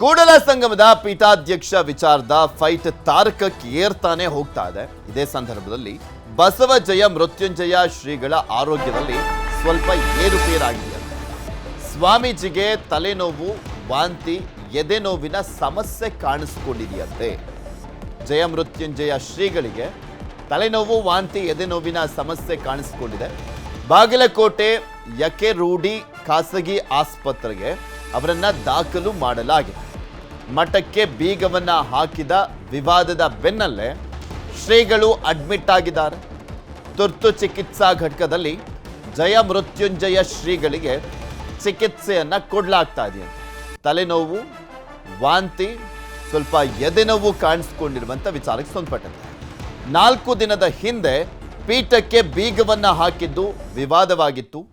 ಕೂಡಲ ಸಂಗಮದ ಪೀಠಾಧ್ಯಕ್ಷ ವಿಚಾರದ ಫೈಟ್ ತಾರಕಕ್ಕೆ ಏರ್ತಾನೆ ಹೋಗ್ತಾ ಇದೆ. ಇದೇ ಸಂದರ್ಭದಲ್ಲಿ ಬಸವ ಜಯ, ಮೃತ್ಯುಂಜಯ ಶ್ರೀಗಳ ಆರೋಗ್ಯದಲ್ಲಿ ಸ್ವಲ್ಪ ಏರುಪೇರಾಗಿದೆ. ಸ್ವಾಮೀಜಿಗೆ ತಲೆನೋವು, ವಾಂತಿ, ಎದೆ ನೋವಿನ ಸಮಸ್ಯೆ ಕಾಣಿಸಿಕೊಂಡಿದೆಯಂತೆ. ಜಯ, ಮೃತ್ಯುಂಜಯ ಶ್ರೀಗಳಿಗೆ ತಲೆನೋವು, ವಾಂತಿ, ಎದೆ ನೋವಿನ ಸಮಸ್ಯೆ ಕಾಣಿಸಿಕೊಂಡಿದೆ. ಬಾಗಲಕೋಟೆ ಯಕೆ ರೂಢಿ ಖಾಸಗಿ ಆಸ್ಪತ್ರೆಗೆ ಅವರನ್ನ ದಾಖಲು ಮಾಡಲಾಗಿದೆ. ಮಠಕ್ಕೆ ಬೀಗವನ್ನ ಹಾಕಿದ ವಿವಾದದ ಬೆನ್ನಲ್ಲೇ ಶ್ರೀಗಳು ಅಡ್ಮಿಟ್ ಆಗಿದ್ದಾರೆ. ತುರ್ತು ಚಿಕಿತ್ಸಾ ಘಟಕದಲ್ಲಿ ಜಯ ಮೃತ್ಯುಂಜಯ ಶ್ರೀಗಳಿಗೆ ಚಿಕಿತ್ಸೆಯನ್ನ ಕೊಡಲಾಗ್ತಾ ಇದೆಯಂತೆ ತಲೆನೋವು, ವಾಂತಿ, ಸ್ವಲ್ಪ ಎದೆನೋವು ಕಾಣಿಸ್ಕೊಂಡಿರುವಂತ ವಿಚಾರಕ್ಕೆ ಸಂಬಂಧಪಟ್ಟಂತೆ. ನಾಲ್ಕು ದಿನದ ಹಿಂದೆ ಪೀಠಕ್ಕೆ ಬೀಗವನ್ನ ಹಾಕಿದ್ದು ವಿವಾದವಾಗಿತ್ತು.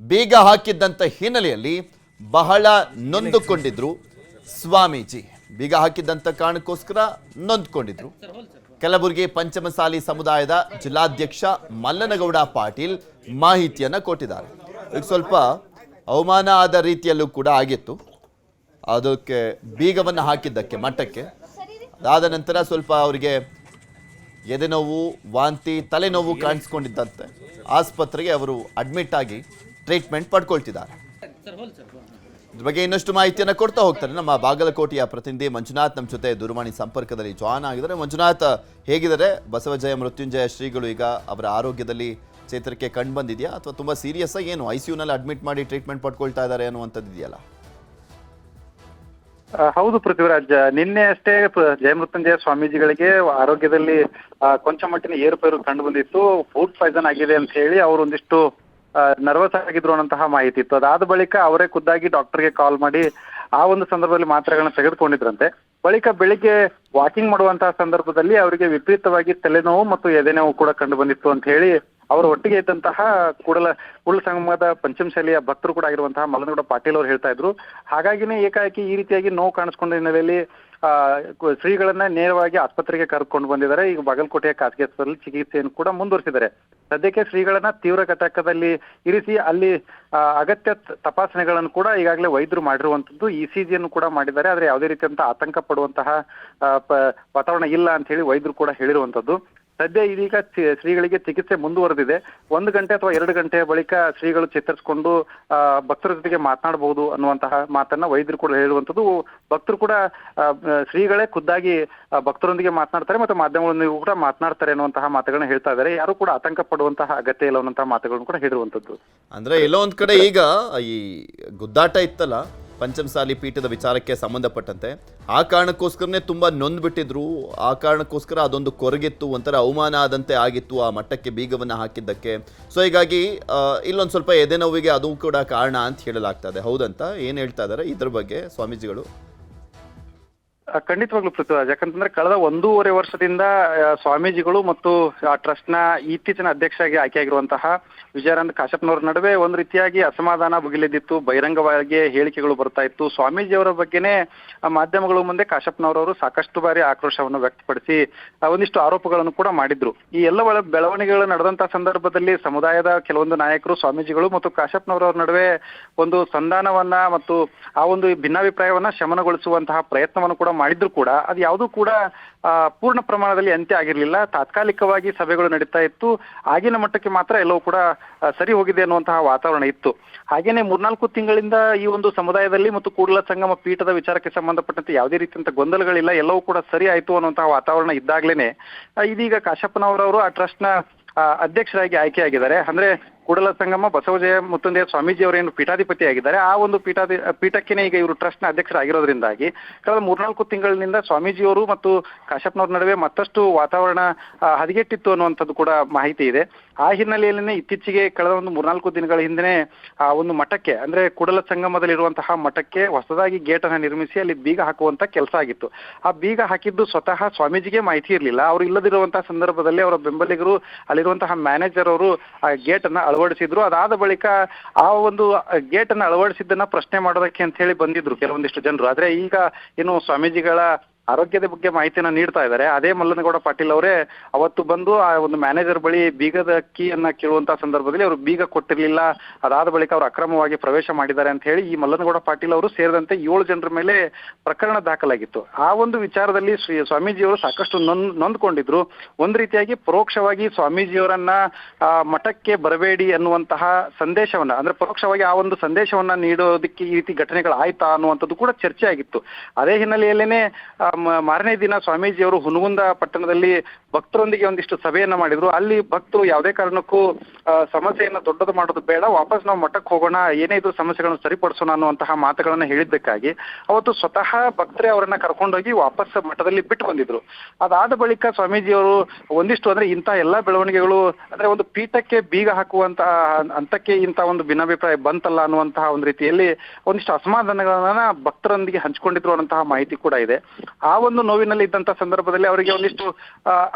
ಬೀಗ ಹಾಕಿದ್ದಂಥ ಹಿನ್ನೆಲೆಯಲ್ಲಿ ಬಹಳ ನೊಂದುಕೊಂಡಿದ್ರು. ಸ್ವಾಮೀಜಿ, ಬೀಗ ಹಾಕಿದ್ದಂಥ ಕಾರಣಕ್ಕೋಸ್ಕರ ನೊಂದ್ಕೊಂಡಿದ್ರು. ಕಲಬುರಗಿ ಪಂಚಮಸಾಲಿ ಸಮುದಾಯದ ಜಿಲ್ಲಾಧ್ಯಕ್ಷ ಮಲ್ಲನಗೌಡ ಪಾಟೀಲ್ ಮಾಹಿತಿಯನ್ನು ಕೊಟ್ಟಿದ್ದಾರೆ. ಈಗ ಸ್ವಲ್ಪ ಅವಮಾನ ಆದ ರೀತಿಯಲ್ಲೂ ಕೂಡ ಆಗಿತ್ತು. ಅದಕ್ಕೆ ಬೀಗವನ್ನು ಹಾಕಿದ್ದಕ್ಕೆ ಮಟ್ಟಕ್ಕೆ ಅದಾದ ನಂತರ ಸ್ವಲ್ಪ ಅವರಿಗೆ ಎದೆನೋವು, ವಾಂತಿ, ತಲೆನೋವು ಕಾಣಿಸ್ಕೊಂಡಿದ್ದಂತೆ. ಆಸ್ಪತ್ರೆಗೆ ಅವರು ಅಡ್ಮಿಟ್ ಆಗಿ ಟ್ರೀಟ್ಮೆಂಟ್ ಪಡ್ಕೊಳ್ತಿದ್ದಾರೆ. ಇದ್ರ ಬಗ್ಗೆ ಇನ್ನಷ್ಟು ಮಾಹಿತಿಯನ್ನು ಕೊಡ್ತಾ ಹೋಗ್ತಾರೆ ನಮ್ಮ ಬಾಗಲಕೋಟೆಯ ಪ್ರತಿನಿಧಿ ಮಂಜುನಾಥ್. ನಮ್ಮ ಜೊತೆ ದೂರವಾಣಿ ಸಂಪರ್ಕದಲ್ಲಿ ಜಾಯ್ನ್ ಆಗಿದ್ದಾರೆ. ಮಂಜುನಾಥ್, ಹೇಗಿದ್ದಾರೆ? ಬಸವಜಯ ಮೃತ್ಯುಂಜಯ ಶ್ರೀಗಳು ಈಗ ಅವರ ಆರೋಗ್ಯದಲ್ಲಿ ಚೇತರಿಕೆ ಕಂಡು ಬಂದಿದೆಯಾ? ಅಥವಾ ತುಂಬ ಸೀರಿಯಸ್ ಏನು ಐ ಸಿ ಯುನಲ್ಲಿ ಅಡ್ಮಿಟ್ ಮಾಡಿ ಟ್ರೀಟ್ಮೆಂಟ್ ಪಡ್ಕೊಳ್ತಾ ಇದ್ದಾರೆ ಅನ್ನುವಂಥದ್ದು ಇದೆಯಲ್ಲ? ಹೌದು ಪೃಥ್ವಿರಾಜ್, ನಿನ್ನೆ ಅಷ್ಟೇ ಜಯಮೃತ್ಯುಂಜಯ ಸ್ವಾಮೀಜಿಗಳಿಗೆ ಆರೋಗ್ಯದಲ್ಲಿ ಕೊಂಚ ಮಟ್ಟಿನ ಏರುಪೇರು ಕಂಡು ಬಂದಿತ್ತು. ಫುಡ್ ಪಾಯ್ಸನ್ ಆಗಿದೆ ಅಂತ ಹೇಳಿ ಅವರು ಒಂದಿಷ್ಟು ನರ್ವಸ್ ಆಗಿದ್ರು ಅನ್ನೋಂತಹ ಮಾಹಿತಿ ಇತ್ತು. ಅದಾದ ಬಳಿಕ ಅವರೇ ಖುದ್ದಾಗಿ ಡಾಕ್ಟರ್ಗೆ ಕಾಲ್ ಮಾಡಿ ಆ ಒಂದು ಸಂದರ್ಭದಲ್ಲಿ ಮಾತ್ರೆಗಳನ್ನ ತೆಗೆದುಕೊಂಡಿದ್ರಂತೆ. ಬಳಿಕ ಬೆಳಿಗ್ಗೆ ವಾಕಿಂಗ್ ಮಾಡುವಂತಹ ಸಂದರ್ಭದಲ್ಲಿ ಅವರಿಗೆ ವಿಪರೀತವಾಗಿ ತಲೆನೋವು ಮತ್ತು ಎದೆನೋವು ಕೂಡ ಕಂಡು ಬಂದಿತ್ತು ಅಂತ ಹೇಳಿ ಅವರು ಒಟ್ಟಿಗೆ ಇದ್ದಂತಹ ಕೂಡಲ ಕೂಡಲ ಸಂಗಮದ ಪಂಚಮಶಾಲಿಯ ಭಕ್ತರು ಕೂಡ ಆಗಿರುವಂತಹ ಮಲ್ಲನಗೌಡ ಪಾಟೀಲ್ ಅವರು ಹೇಳ್ತಾ ಇದ್ರು. ಹಾಗಾಗಿನೇ ಏಕಾಏಕಿ ಈ ರೀತಿಯಾಗಿ ನೋವು ಕಾಣಿಸ್ಕೊಂಡ ಹಿನ್ನೆಲೆಯಲ್ಲಿ ಶ್ರೀಗಳನ್ನ ನೇರವಾಗಿ ಆಸ್ಪತ್ರೆಗೆ ಕರ್ಕೊಂಡು ಬಂದಿದ್ದಾರೆ. ಈಗ ಬಾಗಲಕೋಟೆಯ ಖಾಸಗಿ ಆಸ್ಪತ್ರೆಯಲ್ಲಿ ಚಿಕಿತ್ಸೆಯನ್ನು ಕೂಡ ಮುಂದುವರಿಸಿದ್ದಾರೆ. ಸದ್ಯಕ್ಕೆ ಶ್ರೀಗಳನ್ನ ತೀವ್ರ ಘಟಕದಲ್ಲಿ ಇರಿಸಿ ಅಲ್ಲಿ ಅಗತ್ಯ ತಪಾಸಣೆಗಳನ್ನು ಕೂಡ ಈಗಾಗಲೇ ವೈದ್ಯರು ಮಾಡಿರುವಂತದ್ದು ಇ ಸಿ ಜಿಯನ್ನು ಕೂಡ ಮಾಡಿದ್ದಾರೆ. ಆದರೆ ಯಾವುದೇ ರೀತಿಯಂತ ಆತಂಕ ಪಡುವಂತಹ ವಾತಾವರಣ ಇಲ್ಲ ಅಂತ ಹೇಳಿ ವೈದ್ಯರು ಕೂಡ ಹೇಳಿರುವಂತದ್ದು. ಸದ್ಯ ಇದೀಗ ಶ್ರೀಗಳಿಗೆ ಚಿಕಿತ್ಸೆ ಮುಂದುವರೆದಿದೆ. ಒಂದು ಗಂಟೆ ಅಥವಾ ಎರಡು ಗಂಟೆ ಬಳಿಕ ಶ್ರೀಗಳು ಚೇತರಿಸಿಕೊಂಡು ಭಕ್ತರ ಜೊತೆಗೆ ಮಾತನಾಡಬಹುದು ಅನ್ನುವಂತಹ ಮಾತನ್ನ ವೈದ್ಯರು ಕೂಡ ಹೇಳುವಂಥದ್ದು. ಭಕ್ತರು ಕೂಡ ಶ್ರೀಗಳೇ ಖುದ್ದಾಗಿ ಭಕ್ತರೊಂದಿಗೆ ಮಾತನಾಡ್ತಾರೆ ಮತ್ತು ಮಾಧ್ಯಮಗಳೊಂದಿಗೂ ಕೂಡ ಮಾತನಾಡ್ತಾರೆ ಅನ್ನುವಂತಹ ಮಾತುಗಳನ್ನ ಹೇಳ್ತಾ ಇದ್ದಾರೆ. ಯಾರು ಕೂಡ ಆತಂಕ ಪಡುವಂತಹ ಅಗತ್ಯ ಇಲ್ಲ ಅನ್ನುವಂತಹ ಮಾತುಗಳನ್ನು ಕೂಡ ಹೇಳಿರುವಂತದ್ದು ಅಂದ್ರೆ ಎಲ್ಲೋ ಒಂದ್ ಕಡೆ ಈಗ ಈ ಗುದ್ದಾಟ ಇತ್ತಲ್ಲ ಪಂಚಮಸಾಲಿ ಪೀಠದ ವಿಚಾರಕ್ಕೆ ಸಂಬಂಧಪಟ್ಟಂತೆ. ಆ ಕಾರಣಕ್ಕೋಸ್ಕರನೇ ತುಂಬ ನೊಂದ್ಬಿಟ್ಟಿದ್ರು. ಆ ಕಾರಣಕ್ಕೋಸ್ಕರ ಅದೊಂದು ಕೊರಗಿತ್ತು, ಒಂಥರ ಅವಮಾನ ಆದಂತೆ ಆಗಿತ್ತು ಆ ಮಟ್ಟಕ್ಕೆ ಬೀಗವನ್ನು ಹಾಕಿದ್ದಕ್ಕೆ. ಸೊ ಹೀಗಾಗಿ ಇಲ್ಲೊಂದು ಸ್ವಲ್ಪ ಎದೆನೋವಿಗೆ ಅದು ಕೂಡ ಕಾರಣ ಅಂತ ಹೇಳಲಾಗ್ತದೆ. ಹೌದಂತ? ಏನು ಹೇಳ್ತಾ ಇದ್ದಾರೆ ಇದ್ರ ಬಗ್ಗೆ ಸ್ವಾಮೀಜಿಗಳು. ಖಂಡಿತವಾಗ್ಲೂ ಪೃಥ್ವಿರಾಜ್. ಯಾಕಂತಂದ್ರೆ ಕಳೆದ ಒಂದೂವರೆ ವರ್ಷದಿಂದ ಸ್ವಾಮೀಜಿಗಳು ಮತ್ತು ಆ ಟ್ರಸ್ಟ್ನ ಇತ್ತೀಚಿನ ಅಧ್ಯಕ್ಷರಾಗಿ ಆಯ್ಕೆಯಾಗಿರುವಂತಹ ವಿಜಯಾನಂದ ಕಾಶಪ್ಪನವ್ರ ನಡುವೆ ಒಂದು ರೀತಿಯಾಗಿ ಅಸಮಾಧಾನ ಭುಗಿಲೆದ್ದಿತ್ತು, ಬಹಿರಂಗವಾಗಿ ಹೇಳಿಕೆಗಳು ಬರ್ತಾ ಇತ್ತು. ಸ್ವಾಮೀಜಿಯವರ ಬಗ್ಗೆನೇ ಮಾಧ್ಯಮಗಳ ಮುಂದೆ ಕಾಶಪ್ಪನವರವರು ಸಾಕಷ್ಟು ಬಾರಿ ಆಕ್ರೋಶವನ್ನು ವ್ಯಕ್ತಪಡಿಸಿ ಒಂದಿಷ್ಟು ಆರೋಪಗಳನ್ನು ಕೂಡ ಮಾಡಿದ್ರು. ಈ ಎಲ್ಲ ಬೆಳವಣಿಗೆಗಳು ನಡೆದಂತ ಸಂದರ್ಭದಲ್ಲಿ ಸಮುದಾಯದ ಕೆಲವೊಂದು ನಾಯಕರು, ಸ್ವಾಮೀಜಿಗಳು ಮತ್ತು ಕಾಶಪ್ಪನವರವ್ರ ನಡುವೆ ಒಂದು ಸಂಧಾನವನ್ನ ಮತ್ತು ಆ ಒಂದು ಭಿನ್ನಾಭಿಪ್ರಾಯವನ್ನ ಶಮನಗೊಳಿಸುವಂತಹ ಪ್ರಯತ್ನವನ್ನು ಕೂಡ ಮಾಡಿದ್ರು ಕೂಡ. ಅದು ಯಾವುದೂ ಕೂಡ ಪೂರ್ಣ ಪ್ರಮಾಣದಲ್ಲಿ ಅಂತ್ಯ ಆಗಿರಲಿಲ್ಲ. ತಾತ್ಕಾಲಿಕವಾಗಿ ಸಭೆಗಳು ನಡೀತಾ ಇತ್ತು. ಆಗಿನ ಮಟ್ಟಕ್ಕೆ ಮಾತ್ರ ಎಲ್ಲವೂ ಕೂಡ ಸರಿ ಹೋಗಿದೆ ಅನ್ನುವಂತಹ ವಾತಾವರಣ ಇತ್ತು. ಹಾಗೇನೆ ಮೂರ್ನಾಲ್ಕು ತಿಂಗಳಿಂದ ಈ ಒಂದು ಸಮುದಾಯದಲ್ಲಿ ಮತ್ತು ಕೂಡಲ ಸಂಗಮ ಪೀಠದ ವಿಚಾರಕ್ಕೆ ಸಂಬಂಧಪಟ್ಟಂತೆ ಯಾವುದೇ ರೀತಿಯಂತ ಗೊಂದಲಗಳಿಲ್ಲ, ಎಲ್ಲವೂ ಕೂಡ ಸರಿ ಆಯ್ತು ಅನ್ನುವಂತಹ ವಾತಾವರಣ ಇದ್ದಾಗ್ಲೇನೆ. ಇದೀಗ ಕಾಶಪ್ಪನವರವರು ಆ ಟ್ರಸ್ಟ್ನ ಅಧ್ಯಕ್ಷರಾಗಿ ಆಯ್ಕೆಯಾಗಿದ್ದಾರೆ. ಅಂದ್ರೆ ಕೂಡಲ ಸಂಗಮ ಬಸವಜಯ ಮುತ್ತುಂದೇವ ಸ್ವಾಮೀಜಿ ಅವರೇನು ಪೀಠಾಧಿಪತಿ ಆಗಿದ್ದಾರೆ, ಆ ಒಂದು ಪೀಠಾಧಿ, ಪೀಠಕ್ಕೇನೆ ಈಗ ಇವರು ಟ್ರಸ್ಟ್ನ ಅಧ್ಯಕ್ಷರಾಗಿರೋದ್ರಿಂದಾಗಿ ಕಳೆದ ಮೂರ್ನಾಲ್ಕು ತಿಂಗಳಿನಿಂದ ಸ್ವಾಮೀಜಿಯವರು ಮತ್ತು ಕಾಶಪ್ನವ್ರ ನಡುವೆ ಮತ್ತಷ್ಟು ವಾತಾವರಣ ಹದಗೆಟ್ಟಿತ್ತು ಅನ್ನುವಂಥದ್ದು ಕೂಡ ಮಾಹಿತಿ ಇದೆ. ಆ ಹಿನ್ನೆಲೆಯಲ್ಲಿನೇ ಇತ್ತೀಚೆಗೆ ಕಳೆದ ಒಂದು ಮೂರ್ನಾಲ್ಕು ದಿನಗಳ ಹಿಂದೆ ಆ, ಒಂದು ಮಠಕ್ಕೆ, ಅಂದ್ರೆ ಕೂಡಲ ಸಂಗಮದಲ್ಲಿರುವಂತಹ ಮಠಕ್ಕೆ ಹೊಸದಾಗಿ ಗೇಟ್ ಅನ್ನ ನಿರ್ಮಿಸಿ ಅಲ್ಲಿ ಬೀಗ ಹಾಕುವಂತ ಕೆಲಸ ಆಗಿತ್ತು. ಆ ಬೀಗ ಹಾಕಿದ್ದು ಸ್ವತಃ ಸ್ವಾಮೀಜಿಗೆ ಮಾಹಿತಿ ಇರಲಿಲ್ಲ. ಅವರು ಇಲ್ಲದಿರುವಂತಹ ಸಂದರ್ಭದಲ್ಲಿ ಅವರ ಬೆಂಬಲಿಗರು, ಅಲ್ಲಿರುವಂತಹ ಮ್ಯಾನೇಜರ್ ಅವರು ಆ ಗೇಟ್ ಅನ್ನ ಅಳವಡಿಸಿದ್ರು. ಅದಾದ ಬಳಿಕ ಆ ಒಂದು ಗೇಟ್ ಅನ್ನ ಅಳವಡಿಸಿದ್ದನ್ನ ಪ್ರಶ್ನೆ ಮಾಡೋದಕ್ಕೆ ಅಂತ ಹೇಳಿ ಬಂದಿದ್ರು ಕೆಲವೊಂದಿಷ್ಟು ಜನರು. ಆದ್ರೆ ಈಗ ಏನು ಸ್ವಾಮೀಜಿಗಳ ಆರೋಗ್ಯದ ಬಗ್ಗೆ ಮಾಹಿತಿಯನ್ನ ನೀಡ್ತಾ ಇದ್ದಾರೆ. ಅದೇ ಮಲ್ಲನಗೌಡ ಪಾಟೀಲ್ ಅವರೇ, ಅವತ್ತು ಬಂದು ಆ ಒಂದು ಮ್ಯಾನೇಜರ್ ಬಳಿ ಬೀಗದ ಕೀಯನ್ನ ಕೇಳುವಂತ ಸಂದರ್ಭದಲ್ಲಿ ಅವರು ಬೀಗ ಕೊಟ್ಟಿರಲಿಲ್ಲ. ಅದಾದ ಬಳಿಕ ಅವರು ಅಕ್ರಮವಾಗಿ ಪ್ರವೇಶ ಮಾಡಿದ್ದಾರೆ ಅಂತ ಹೇಳಿ ಈ ಮಲ್ಲನಗೌಡ ಪಾಟೀಲ್ ಅವರು ಸೇರಿದಂತೆ ಏಳು ಜನರ ಮೇಲೆ ಪ್ರಕರಣ ದಾಖಲಾಗಿತ್ತು. ಆ ಒಂದು ವಿಚಾರದಲ್ಲಿ ಶ್ರೀ ಸ್ವಾಮೀಜಿಯವರು ಸಾಕಷ್ಟು ನೊಂದ್ ನೊಂದ್ಕೊಂಡಿದ್ರು. ಒಂದ್ ರೀತಿಯಾಗಿ ಪರೋಕ್ಷವಾಗಿ ಸ್ವಾಮೀಜಿಯವರನ್ನ ಮಠಕ್ಕೆ ಬರಬೇಡಿ ಅನ್ನುವಂತಹ ಸಂದೇಶವನ್ನ, ಅಂದ್ರೆ ಪರೋಕ್ಷವಾಗಿ ಆ ಒಂದು ಸಂದೇಶವನ್ನ ನೀಡೋದಕ್ಕೆ ಈ ರೀತಿ ಘಟನೆಗಳು ಆಯ್ತಾ ಅನ್ನುವಂಥದ್ದು ಕೂಡ ಚರ್ಚೆ ಆಗಿತ್ತು ಅದೇ ಹಿನ್ನೆಲೆಯಲ್ಲೇನೆ ಮಾರನೇ ದಿನ ಸ್ವಾಮೀಜಿಯವರು ಹುನಗುಂದ ಪಟ್ಟಣದಲ್ಲಿ ಭಕ್ತರೊಂದಿಗೆ ಒಂದಿಷ್ಟು ಸಭೆಯನ್ನ ಮಾಡಿದ್ರು. ಅಲ್ಲಿ ಭಕ್ತರು ಯಾವುದೇ ಕಾರಣಕ್ಕೂ ಸಮಸ್ಯೆಯನ್ನ ದೊಡ್ಡದು ಮಾಡೋದು ಬೇಡ. ವಾಪಸ್ ನಾವು ಮಠಕ್ಕೆ ಹೋಗೋಣ. ಏನೇ ಇದ್ರು ಸಮಸ್ಯೆಗಳನ್ನು ಸರಿಪಡಿಸೋಣ ಅನ್ನುವಂತಹ ಮಾತುಗಳನ್ನ ಹೇಳಿದ್ದಕ್ಕಾಗಿ ಅವತ್ತು ಸ್ವತಃ ಭಕ್ತರೇ ಅವರನ್ನ ಕರ್ಕೊಂಡೋಗಿ ವಾಪಸ್ ಮಠದಲ್ಲಿ ಬಿಟ್ಟು ಬಂದಿದ್ರು. ಅದಾದ ಬಳಿಕ ಸ್ವಾಮೀಜಿಯವರು ಒಂದಿಷ್ಟು ಅಂದ್ರೆ ಇಂಥ ಎಲ್ಲಾ ಬೆಳವಣಿಗೆಗಳು, ಅಂದ್ರೆ ಒಂದು ಪೀಠಕ್ಕೆ ಬೀಗ ಹಾಕುವಂತಹ ಹಂತಕ್ಕೆ ಇಂಥ ಒಂದು ಭಿನ್ನಾಭಿಪ್ರಾಯ ಬಂತಲ್ಲ ಅನ್ನುವಂತಹ ಒಂದು ರೀತಿಯಲ್ಲಿ ಒಂದಿಷ್ಟು ಅಸಮಾಧಾನಗಳನ್ನ ಭಕ್ತರೊಂದಿಗೆ ಹಂಚಿಕೊಂಡಿದ್ರು ಅನ್ನುವಂತಹ ಮಾಹಿತಿ ಕೂಡ ಇದೆ. ಆ ಒಂದು ನೋವಿನಲ್ಲಿ ಇದ್ದಂತ ಸಂದರ್ಭದಲ್ಲಿ ಅವರಿಗೆ ಒಂದಿಷ್ಟು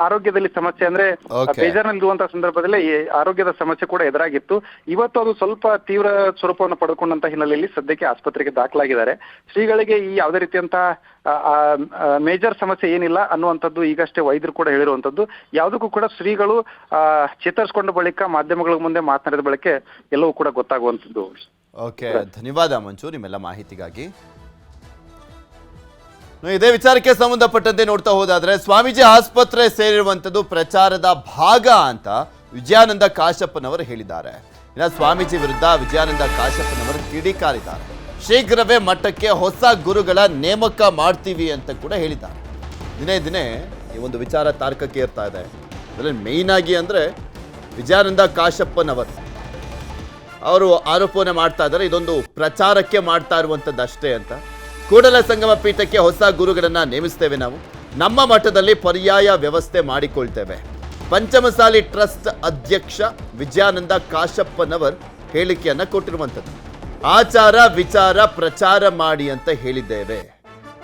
ಆರೋಗ್ಯದಲ್ಲಿ ಸಮಸ್ಯೆ ಅಂದ್ರೆ ಬೇಜಾರ್ ಬೇಜಾರಿನಲ್ಲಿ ಇರುವಂತಹ ಸಂದರ್ಭದಲ್ಲಿ ಈ ಆರೋಗ್ಯದ ಸಮಸ್ಯೆ ಕೂಡ ಎದುರಾಗಿತ್ತು. ಇವತ್ತು ಅದು ಸ್ವಲ್ಪ ತೀವ್ರ ಸ್ವರೂಪವನ್ನು ಪಡ್ಕೊಂಡಂತ ಹಿನ್ನೆಲೆಯಲ್ಲಿ ಸದ್ಯಕ್ಕೆ ಆಸ್ಪತ್ರೆಗೆ ದಾಖಲಾಗಿದ್ದಾರೆ. ಶ್ರೀಗಳಿಗೆ ಈ ಯಾವುದೇ ರೀತಿಯಂತಹ ಮೇಜರ್ ಸಮಸ್ಯೆ ಏನಿಲ್ಲ ಅನ್ನುವಂಥದ್ದು ಈಗಷ್ಟೇ ವೈದ್ಯರು ಕೂಡ ಹೇಳಿರುವಂತದ್ದು ಯಾವುದಕ್ಕೂ ಕೂಡ ಶ್ರೀಗಳು ಆ, ಚೇತರಿಸಿಕೊಂಡ ಬಳಿಕ ಮಾಧ್ಯಮಗಳ ಮುಂದೆ ಮಾತನಾಡಿದ ಬಳಿಕ ಎಲ್ಲವೂ ಕೂಡ ಗೊತ್ತಾಗುವಂಥದ್ದು. ಓಕೆ ಧನ್ಯವಾದ ಮಂಜು ನಿಮ್ಮೆಲ್ಲ ಮಾಹಿತಿಗಾಗಿ. ಇದೇ ವಿಚಾರಕ್ಕೆ ಸಂಬಂಧಪಟ್ಟಂತೆ ನೋಡ್ತಾ ಹೋದಾದ್ರೆ ಸ್ವಾಮೀಜಿ ಆಸ್ಪತ್ರೆ ಸೇರಿರುವಂತದ್ದು ಪ್ರಚಾರದ ಭಾಗ ಅಂತ ವಿಜಯಾನಂದ ಕಾಶಪ್ಪನವರು ಹೇಳಿದ್ದಾರೆ. ಇನ್ನು ಸ್ವಾಮೀಜಿ ವಿರುದ್ಧ ವಿಜಯಾನಂದ ಕಾಶಪ್ಪನವರು ಕಿಡಿಕಾರಿದ್ದಾರೆ. ಶೀಘ್ರವೇ ಮಠಕ್ಕೆ ಹೊಸ ಗುರುಗಳ ನೇಮಕ ಮಾಡ್ತೀವಿ ಅಂತ ಕೂಡ ಹೇಳಿದ್ದಾರೆ. ದಿನೇ ದಿನೇ ಈ ಒಂದು ವಿಚಾರ ತಾರ್ಕಕ್ಕೆ ಇರ್ತಾ ಇದೆ. ಅದರಲ್ಲಿ ಮೇಯ್ನ್ ಆಗಿ ಅಂದ್ರೆ ವಿಜಯಾನಂದ ಕಾಶಪ್ಪನವರು. ಅವರು ಆರೋಪನೆ ಮಾಡ್ತಾ ಇದ್ದಾರೆ. ಇದೊಂದು ಪ್ರಚಾರಕ್ಕೆ ಮಾಡ್ತಾ ಇರುವಂಥದ್ದು ಅಷ್ಟೇ ಅಂತ. ಕೂಡಲ ಸಂಗಮ ಪೀಠಕ್ಕೆ ಹೊಸ ಗುರುಗಳನ್ನು ನೇಮಿಸ್ತೇವೆ ನಾವು. ನಮ್ಮ ಮಠದಲ್ಲಿ ಪರ್ಯಾಯ ವ್ಯವಸ್ಥೆ ಮಾಡಿಕೊಳ್ತೇವೆ. ಪಂಚಮಸಾಲಿ ಟ್ರಸ್ಟ್ ಅಧ್ಯಕ್ಷ ವಿಜಯಾನಂದ ಕಾಶಪ್ಪನವರ್ ಹೇಳಿಕೆಯನ್ನ ಕೊಟ್ಟಿರುವಂಥದ್ದು ಆಚಾರ ವಿಚಾರ ಪ್ರಚಾರ ಮಾಡಿ ಅಂತ ಹೇಳಿದ್ದೇವೆ.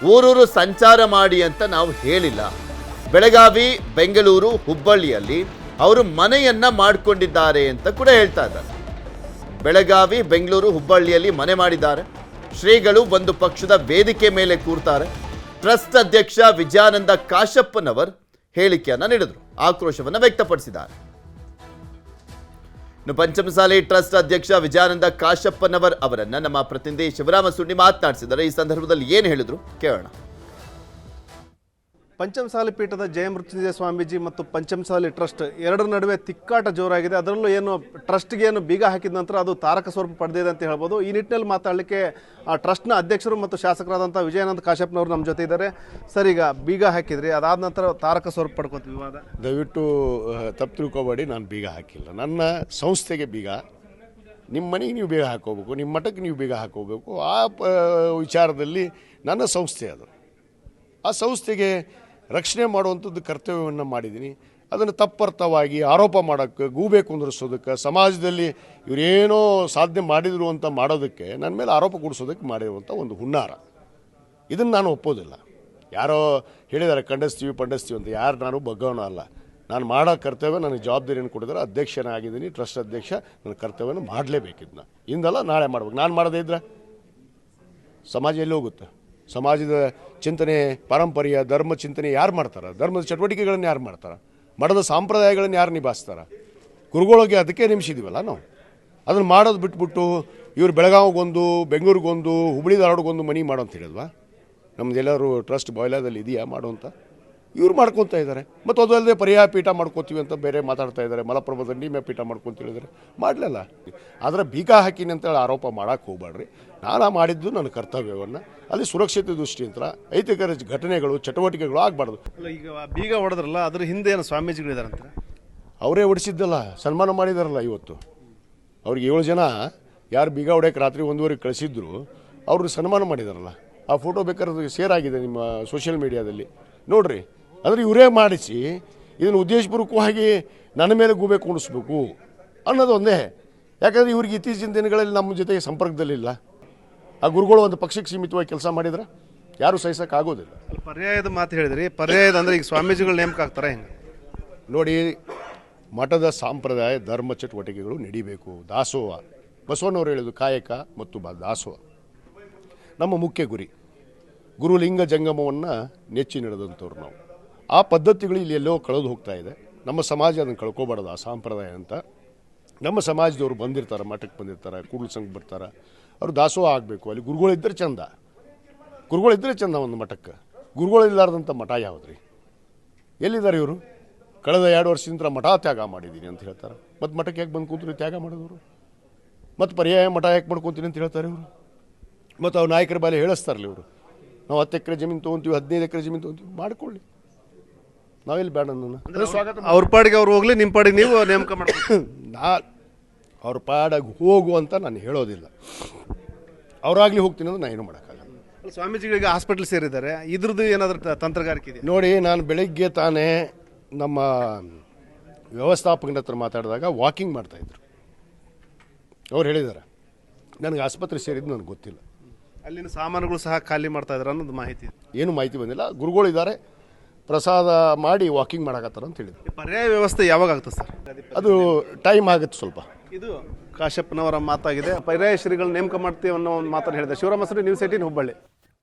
ಊರೂರು ಸಂಚಾರ ಮಾಡಿ ಅಂತ ನಾವು ಹೇಳಿಲ್ಲ. ಬೆಳಗಾವಿ, ಬೆಂಗಳೂರು, ಹುಬ್ಬಳ್ಳಿಯಲ್ಲಿ ಅವರು ಮನೆಯನ್ನ ಮಾಡಿಕೊಂಡಿದ್ದಾರೆ ಅಂತ ಕೂಡ ಹೇಳ್ತಾ ಇದ್ದಾರೆ. ಬೆಳಗಾವಿ, ಬೆಂಗಳೂರು, ಹುಬ್ಬಳ್ಳಿಯಲ್ಲಿ ಮನೆ ಮಾಡಿದ್ದಾರೆ. ಶ್ರೀಗಳು ಒಂದು ಪಕ್ಷದ ವೇದಿಕೆ ಮೇಲೆ ಕೂರ್ತಾರೆ. ಟ್ರಸ್ಟ್ ಅಧ್ಯಕ್ಷ ವಿಜಯಾನಂದ ಕಾಶಪ್ಪನವರ್ ಹೇಳಿಕೆಯನ್ನ ನೀಡಿದರು. ಆಕ್ರೋಶವನ್ನ ವ್ಯಕ್ತಪಡಿಸಿದ್ದಾರೆ. ಇನ್ನು ಪಂಚಮಸಾಲಿ ಟ್ರಸ್ಟ್ ಅಧ್ಯಕ್ಷ ವಿಜಯಾನಂದ ಕಾಶಪ್ಪನವರ್ ಅವರನ್ನ ನಮ್ಮ ಪ್ರತಿನಿಧಿ ಶಿವರಾಮ ಸುಂಡಿ ಮಾತನಾಡಿಸಿದ್ದಾರೆ. ಈ ಸಂದರ್ಭದಲ್ಲಿ ಏನು ಹೇಳಿದ್ರು ಕೇಳೋಣ. ಪಂಚಮಸಾಲಿ ಪೀಠದ ಜಯಮೃತ್ಯುಂಜಯ ಸ್ವಾಮೀಜಿ ಮತ್ತು ಪಂಚಮಸಾಲಿ ಟ್ರಸ್ಟ್ ಎರಡರ ನಡುವೆ ತಿಕ್ಕಾಟ ಜೋರಾಗಿದೆ. ಅದರಲ್ಲೂ ಏನು ಟ್ರಸ್ಟ್ಗೆ ಏನು ಬೀಗ ಹಾಕಿದ ನಂತರ ಅದು ತಾರಕ ಸ್ವರೂಪ ಪಡೆದಿದೆ ಅಂತ ಹೇಳ್ಬೋದು. ಈ ನಿಟ್ಟಿನಲ್ಲಿ ಮಾತಾಡಲಿಕ್ಕೆ, ಆ ಟ್ರಸ್ಟ್ನ ಅಧ್ಯಕ್ಷರು ಮತ್ತು ಶಾಸಕರಾದಂಥ ವಿಜಯಾನಂದ ಕಾಶ್ಯಪ್ನವರು ನಮ್ಮ ಜೊತೆ ಇದ್ದಾರೆ. ಸರ್, ಈಗ ಬೀಗ ಹಾಕಿದ್ರಿ. ಅದಾದ ನಂತರ ತಾರಕ ಸ್ವರೂಪ ಪಡ್ಕೋತೀವಿ ವಿವಾದ. ದಯವಿಟ್ಟು ತಪ್ಪು ತಿಳ್ಕೊಬೇಡಿ. ನಾನು ಬೀಗ ಹಾಕಿಲ್ಲ. ನನ್ನ ಸಂಸ್ಥೆಗೆ ಬೀಗ. ನಿಮ್ಮ ಮನೆಗೆ ನೀವು ಬೀಗ ಹಾಕೋಬೇಕು. ನಿಮ್ಮ ಮಠಕ್ಕೆ ನೀವು ಬೀಗ ಹಾಕೋಬೇಕು. ಆ, ವಿಚಾರದಲ್ಲಿ ನನ್ನ ಸಂಸ್ಥೆ ಅದು. ಆ ಸಂಸ್ಥೆಗೆ ರಕ್ಷಣೆ ಮಾಡುವಂಥದ್ದು ಕರ್ತವ್ಯವನ್ನು ಮಾಡಿದ್ದೀನಿ. ಅದನ್ನು ತಪ್ಪರ್ಥವಾಗಿ ಆರೋಪ ಮಾಡೋಕ್ಕೆ, ಗೂಬೆ ಕುಂದಿರಿಸೋದಕ್ಕೆ, ಸಮಾಜದಲ್ಲಿ ಇವರೇನೋ ಸಾಧನೆ ಮಾಡಿದರು ಅಂತ ಮಾಡೋದಕ್ಕೆ ನನ್ನ ಮೇಲೆ ಆರೋಪ ಕೂಡಿಸೋದಕ್ಕೆ ಮಾಡಿರುವಂಥ ಒಂದು ಹುನ್ನಾರ. ಇದನ್ನು ನಾನು ಒಪ್ಪೋದಿಲ್ಲ. ಯಾರೋ ಹೇಳಿದ್ದಾರೆ ಖಂಡಿಸ್ತೀವಿ, ಪಂಡಿಸ್ತೀವಿ ಅಂತ. ಯಾರು ನಾನು ಬಗ್ಗವನ ಅಲ್ಲ. ನಾನು ಮಾಡೋ ಕರ್ತವ್ಯ ನನಗೆ ಜವಾಬ್ದಾರಿಯನ್ನು ಕೊಟ್ಟಿದ್ದಾರೆ. ಅಧ್ಯಕ್ಷನಾಗಿದ್ದೀನಿ, ಟ್ರಸ್ಟ್ ಅಧ್ಯಕ್ಷ. ನನ್ನ ಕರ್ತವ್ಯನ ಮಾಡಲೇಬೇಕಿದ್ನ. ಇಂದಲ್ಲ ನಾಳೆ ಮಾಡ್ಬೇಕು. ನಾನು ಮಾಡದೇ ಇದ್ರೆ? ಸಮಾಜ ಎಲ್ಲಿ ಹೋಗುತ್ತೆ? ಸಮಾಜದ ಚಿಂತನೆ, ಪಾರಂಪರ್ಯ ಧರ್ಮ ಚಿಂತನೆ ಯಾರು ಮಾಡ್ತಾರೆ? ಧರ್ಮದ ಚಟುವಟಿಕೆಗಳನ್ನು ಯಾರು ಮಾಡ್ತಾರೆ? ಮಠದ ಸಾಂಪ್ರದಾಯಗಳನ್ನು ಯಾರು ನಿಭಾಯಿಸ್ತಾರೆ ಗುರುಗಳಿಗೆ ಅದಕ್ಕೆ ನೇಮಿಸಿದ್ದೀವಲ್ಲ ನಾವು? ಅದನ್ನು ಮಾಡೋದು ಬಿಟ್ಬಿಟ್ಟು ಇವರು ಬೆಳಗಾವಿಗೊಂದು, ಬೆಂಗಳೂರಿಗೊಂದು ಹುಬ್ಬಳ್ಳಿ ಧಾರವಾಡಗೊಂದು ಮನೆ ಮಾಡೋ ಅಂತ ಹೇಳಿದ್ವಾ? ನಮ್ದು ಎಲ್ಲರೂ ಟ್ರಸ್ಟ್ ಬಾಯ್ಲಾದಲ್ಲಿ ಇದೆಯಾ ಮಾಡುವಂತ ಇವ್ರು ಮಾಡ್ಕೊತಾ ಇದ್ದಾರೆ. ಮತ್ತು ಅದು ಅಲ್ಲದೆ ಪರ್ಯಾಯ ಪೀಠ ಮಾಡ್ಕೋತೀವಿ ಅಂತ ಬೇರೆ ಮಾತಾಡ್ತಾ ಇದ್ದಾರೆ. ಮಲಪ್ರಭಾ ದಂಡಿಮೆ ಪೀಠ ಮಾಡ್ಕೊತ ಹೇಳಿದ್ದಾರೆ ಮಾಡಲಿಲ್ಲ. ಆದರೆ ಬೀಗ ಹಾಕಿನಿ ಅಂತೇಳಿ ಆರೋಪ ಮಾಡೋಕ್ಕೆ ಹೋಗ್ಬೇಡ್ರಿ ನಾನು ಮಾಡಿದ್ದು ನನ್ನ ಕರ್ತವ್ಯವನ್ನು. ಅಲ್ಲಿ ಸುರಕ್ಷತೆ ದೃಷ್ಟಿಯಿಂದ ಐತಿಕ ಘಟನೆಗಳು ಚಟುವಟಿಕೆಗಳು ಆಗಬಾರ್ದು. ಅಲ್ಲ ಈಗ ಬೀಗ ಹೊಡೆದ್ರಲ್ಲ ಅದ್ರ ಹಿಂದೆ ಏನು ಸ್ವಾಮೀಜಿಗಳಿದ್ದಾರೆ ಅಂತ ಅವರೇ ಹೊಡಿಸಿದ್ದಲ್ಲ ಸನ್ಮಾನ ಮಾಡಿದಾರಲ್ಲ ಇವತ್ತು. ಅವ್ರಿಗೆ ಏಳು ಜನ ಯಾರು ಬೀಗ ಹೊಡ್ಯಕ್ಕೆ ರಾತ್ರಿ ಒಂದೂವರೆಗೆ ಕಳಿಸಿದ್ರು ಅವ್ರಿಗೆ ಸನ್ಮಾನ ಮಾಡಿದಾರಲ್ಲ. ಆ ಫೋಟೋ ಬೇಕಾದ್ರೆ ಶೇರ್ ಆಗಿದೆ ನಿಮ್ಮ ಸೋಷಿಯಲ್ ಮೀಡಿಯಾದಲ್ಲಿ ನೋಡ್ರಿ ಅಂದರೆ ಇವರೇ ಮಾಡಿಸಿ ಇದನ್ನು ಉದ್ದೇಶಪೂರ್ವಕವಾಗಿ ನನ್ನ ಮೇಲೆ ಗೂಬೆ ಕೂಡಿಸ್ಬೇಕು ಅನ್ನೋದು ಒಂದೇ. ಯಾಕಂದರೆ ಇವ್ರಿಗೆ ಇತ್ತೀಚಿನ ದಿನಗಳಲ್ಲಿ ನಮ್ಮ ಜೊತೆಗೆ ಸಂಪರ್ಕದಲ್ಲಿಲ್ಲ ಆ ಗುರುಗಳು ಒಂದು ಪಕ್ಷಕ್ಕೆ ಸೀಮಿತವಾಗಿ ಕೆಲಸ ಮಾಡಿದ್ರೆ ಯಾರೂ ಸಹಿಸೋಕ್ಕಾಗೋದಿಲ್ಲ ಆಗೋದಿಲ್ಲ. ಪರ್ಯಾಯದ ಮಾತು ಹೇಳಿದ್ರಿ. ಪರ್ಯಾಯದ ಅಂದ್ರೆ ಈಗ ಸ್ವಾಮೀಜಿಗಳು ನೇಮಕ ಆಗ್ತಾರೆ ಹೆಂಗೆ? ನೋಡಿ ಮಠದ ಸಾಂಪ್ರದಾಯ ಧರ್ಮ ಚಟುವಟಿಕೆಗಳು ನಡಿಬೇಕು. ದಾಸೋಹ. ಬಸವನವರು ಹೇಳೋದು ಕಾಯಕ ಮತ್ತು ಬ ದಾಸೋಹ. ನಮ್ಮ ಮುಖ್ಯ ಗುರಿ. ಗುರುಲಿಂಗ ಜಂಗಮವನ್ನು ನೆಚ್ಚಿ ನಡೆದಂಥವ್ರು ನಾವು. ಆ ಪದ್ಧತಿಗಳು ಇಲ್ಲಿ ಎಲ್ಲೋ ಕಳೆದು ಹೋಗ್ತಾ ಇದೆ. ನಮ್ಮ ಸಮಾಜ ಅದನ್ನು ಕಳ್ಕೊಬಾರ್ದು, ಆ ಸಂಪ್ರದಾಯ ಅಂತ. ನಮ್ಮ ಸಮಾಜದವ್ರು ಬಂದಿರ್ತಾರೆ, ಮಠಕ್ಕೆ ಬಂದಿರ್ತಾರೆ, ಕೂಡಲ ಸಂಘ ಬರ್ತಾರೆ. ಅವರು ದಾಸೋಹ ಆಗಬೇಕು, ಅಲ್ಲಿ ಗುರುಗಳಿದ್ದರೆ ಚಂದ. ಗುರುಗಳಿದ್ದರೆ ಚಂದ ಒಂದು ಮಠಕ್ಕೆ. ಗುರುಗಳಿಲ್ಲಾರ್ದಂಥ ಮಠ ಯಾವುದ್ರಿ? ಎಲ್ಲಿದ್ದಾರೆ ಇವರು? ಕಳೆದ ಎರಡು ವರ್ಷದಿಂದ ಮಠ ತ್ಯಾಗ ಮಾಡಿದ್ದೀನಿ ಅಂತ ಹೇಳ್ತಾರೆ. ಮತ್ತು ಮಠಕ್ಕೆ ಯಾಕೆ ಬಂದು ಕೂತ್ರಿ ತ್ಯಾಗ ಮಾಡಿದವರು? ಮತ್ತು ಪರ್ಯಾಯ ಮಠ ಯಾಕೆ ಮಾಡ್ಕೊತೀನಿ ಅಂತ ಹೇಳ್ತಾರೆ ಇವರು? ಮತ್ತು ಅವ್ರು ನಾಯಕರ ಬಾಲೆ ಹೇಳಿಸ್ತಾರಲ್ಲ ಇವರು. ನಾವು ಹತ್ತು ಎಕರೆ ಜಮೀನು ತೊಗೊಂತೀವಿ, ಹದಿನೈದು ಎಕರೆ ಜಮೀನು ತೊಗೊಂತೀವಿ, ಮಾಡ್ಕೊಳ್ಳಿ. ನಾವೆಲ್ಲಿ ಬೇಡ ನನ್ನ ಸ್ವಾಗತ. ಅವ್ರ ಪಾಡಿಗೆ ಅವ್ರು ಹೋಗ್ಲಿ ನಿಮ್ಮ ಪಾಡಿಗೆ ನೀವು ನೇಮಕ ಮಾಡಿ ನಾ ಅವ್ರ ಪಾಡಾಗಿ ಹೋಗು ಅಂತ ನಾನು ಹೇಳೋದಿಲ್ಲ. ಅವರಾಗ್ಲಿ ಹೋಗ್ತೀನಿ ಅಂದ್ರೆ ನಾನು ಏನು ಮಾಡೋಕ್ಕಾಗಲ್ಲ. ಸ್ವಾಮೀಜಿಗಳಿಗೆ ಹಾಸ್ಪಿಟಲ್ ಸೇರಿದ್ದಾರೆ. ಇದ್ರದ್ದು ಏನಾದರೂ ತ- ತಂತ್ರಗಾರಿಕೆ ಇದೆ ನೋಡಿ ನಾನು ಬೆಳಗ್ಗೆ ತಾನೇ ನಮ್ಮ ವ್ಯವಸ್ಥಾಪಕನ ಹತ್ರ ಮಾತಾಡಿದಾಗ ವಾಕಿಂಗ್ ಮಾಡ್ತಾಯಿದ್ರು ಅವ್ರು ಹೇಳಿದ್ದಾರೆ ನನಗೆ ಆಸ್ಪತ್ರೆ ಸೇರಿದ್ದು ನನಗೆ ಗೊತ್ತಿಲ್ಲ. ಅಲ್ಲಿನ ಸಾಮಾನುಗಳು ಸಹ ಖಾಲಿ ಮಾಡ್ತಾ ಇದ್ದಾರೆ ಅನ್ನೋದು ಮಾಹಿತಿ. ಏನು ಮಾಹಿತಿ ಬಂದಿಲ್ಲ. ಗುರುಗಳಿದ್ದಾರೆ ಪ್ರಸಾದ ಮಾಡಿ ವಾಕಿಂಗ್ ಮಾಡಕತ್ತಾರ ಅಂತ ಹೇಳಿದ್ರು. ಪರ್ಯಾಯ ವ್ಯವಸ್ಥೆ ಯಾವಾಗ ಆಗುತ್ತೆ ಸರ್? ಅದು ಟೈಮ್ ಆಗುತ್ತೆ ಸ್ವಲ್ಪ. ಇದು ಕಾಶ್ಯಪ್ಪನವರ ಮಾತಾಗಿದೆ. ಪರ್ಯಾಯ ಶ್ರೀಗಳು ನೇಮಕ ಮಾಡ್ತೀವಿ ಅನ್ನೋ ಒಂದು ಮಾತನ್ನು ಹೇಳಿದೆ ಶಿವರಾಮ ಸರಿ ನ್ಯೂಸ್ ಏಟೀನ್ ಹುಬ್ಬಳ್ಳಿ.